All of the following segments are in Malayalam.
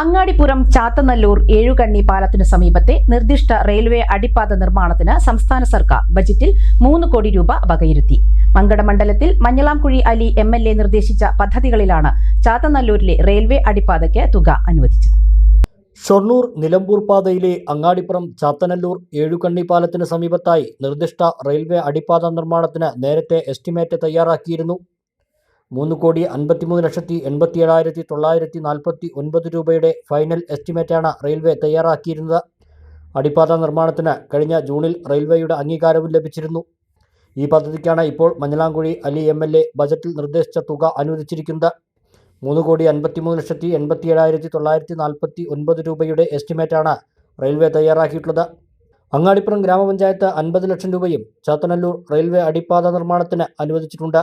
അങ്ങാടിപ്പുറം ചാത്തനല്ലൂർ ഏഴുകണ്ണി പാലത്തിനു സമീപത്തെ നിർദ്ദിഷ്ട റെയിൽവേ അടിപ്പാത നിർമ്മാണത്തിന് സംസ്ഥാന സർക്കാർ ബജറ്റിൽ മൂന്ന് കോടി രൂപ വകയിരുത്തി. മങ്കടമണ്ഡലത്തിൽ Manjalamkuzhi Ali M L A നിർദ്ദേശിച്ച പദ്ധതികളിലാണ് ചാത്തനല്ലൂരിലെ റെയിൽവേ അടിപ്പാതയ്ക്ക് തുക അനുവദിച്ചത്. ഷൊർണൂർ നിലമ്പൂർ പാതയിലെ അങ്ങാടിപ്പുറം ചാത്തനല്ലൂർ ഏഴുകണ്ണി പാലത്തിന് സമീപത്തായി നിർദ്ദിഷ്ട റെയിൽവേ അടിപ്പാത നിർമ്മാണത്തിന് നേരത്തെ എസ്റ്റിമേറ്റ് തയ്യാറാക്കിയിരുന്നു. മൂന്ന് കോടി അൻപത്തിമൂന്ന് ലക്ഷത്തി എൺപത്തി ഏഴായിരത്തി തൊള്ളായിരത്തി നാൽപ്പത്തി ഒൻപത് രൂപയുടെ ഫൈനൽ എസ്റ്റിമേറ്റാണ് റെയിൽവേ തയ്യാറാക്കിയിരുന്നത്. അടിപ്പാത നിർമ്മാണത്തിന് കഴിഞ്ഞ ജൂണിൽ റെയിൽവേയുടെ അംഗീകാരവും ലഭിച്ചിരുന്നു. ഈ പദ്ധതിക്കാണ് ഇപ്പോൾ Manjalamkuzhi Ali M L A ബജറ്റിൽ നിർദ്ദേശിച്ച തുക അനുവദിച്ചിരിക്കുന്നത്. മൂന്ന് കോടി അൻപത്തിമൂന്ന് ലക്ഷത്തി എൺപത്തി ഏഴായിരത്തി തൊള്ളായിരത്തി നാൽപ്പത്തി ഒൻപത് രൂപയുടെ എസ്റ്റിമേറ്റാണ് റെയിൽവേ തയ്യാറാക്കിയിട്ടുള്ളത്. അങ്ങാടിപ്പുറം ഗ്രാമപഞ്ചായത്ത് അൻപത് ലക്ഷം രൂപയും ചാത്തനല്ലൂർ റെയിൽവേ അടിപ്പാത നിർമ്മാണത്തിന് അനുവദിച്ചിട്ടുണ്ട്.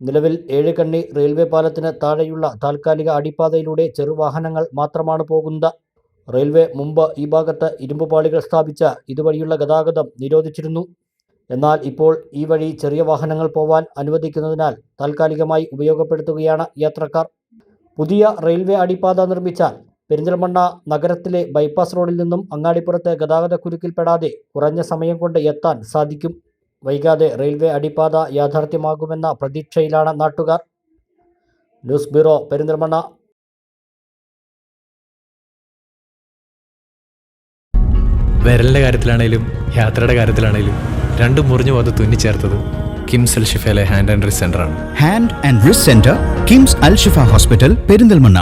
നിലവിൽ ഏഴുകണ്ണി റെയിൽവേ പാലത്തിന് താഴെയുള്ള താൽക്കാലിക അടിപ്പാതയിലൂടെ ചെറുവാഹനങ്ങൾ മാത്രമാണ് പോകുന്നത്. റെയിൽവേ മുമ്പ് ഈ ഭാഗത്ത് ഇരുമ്പ് പാളികൾ സ്ഥാപിച്ച ഇതുവഴിയുള്ള ഗതാഗതം നിരോധിച്ചിരുന്നു. എന്നാൽ ഇപ്പോൾ ഈ വഴി ചെറിയ വാഹനങ്ങൾ പോവാൻ അനുവദിക്കുന്നതിനാൽ താൽക്കാലികമായി ഉപയോഗപ്പെടുത്തുകയാണ് യാത്രക്കാർ. പുതിയ റെയിൽവേ അടിപ്പാത നിർമ്മിച്ചാൽ പെരിന്തൽമണ്ണ നഗരത്തിലെ ബൈപ്പാസ് റോഡിൽ നിന്നും അങ്ങാടിപ്പുറത്തെ ഗതാഗതക്കുരുക്കിൽപ്പെടാതെ കുറഞ്ഞ സമയം കൊണ്ട് എത്താൻ സാധിക്കും. വൈകാതെ റെയിൽവേ അടിപ്പാത യാഥാർത്ഥ്യമാകുമെന്ന പ്രതീക്ഷയിലാണ് നാട്ടുകാർ. News bureau Perinthalmanna. വിരലിന്റെ കാര്യത്തിലാണേലും യാത്രയുടെ കാര്യത്തിലാണേലും രണ്ടും മുറിഞ്ഞു പോകാതെ തുന്നിച്ചേർത്തത് കിംസ് അൽ ഷിഫയിലെ hand and wrist സെന്ററാണ് hand and wrist centre KIMS Alshifa hospital Perinthalmanna.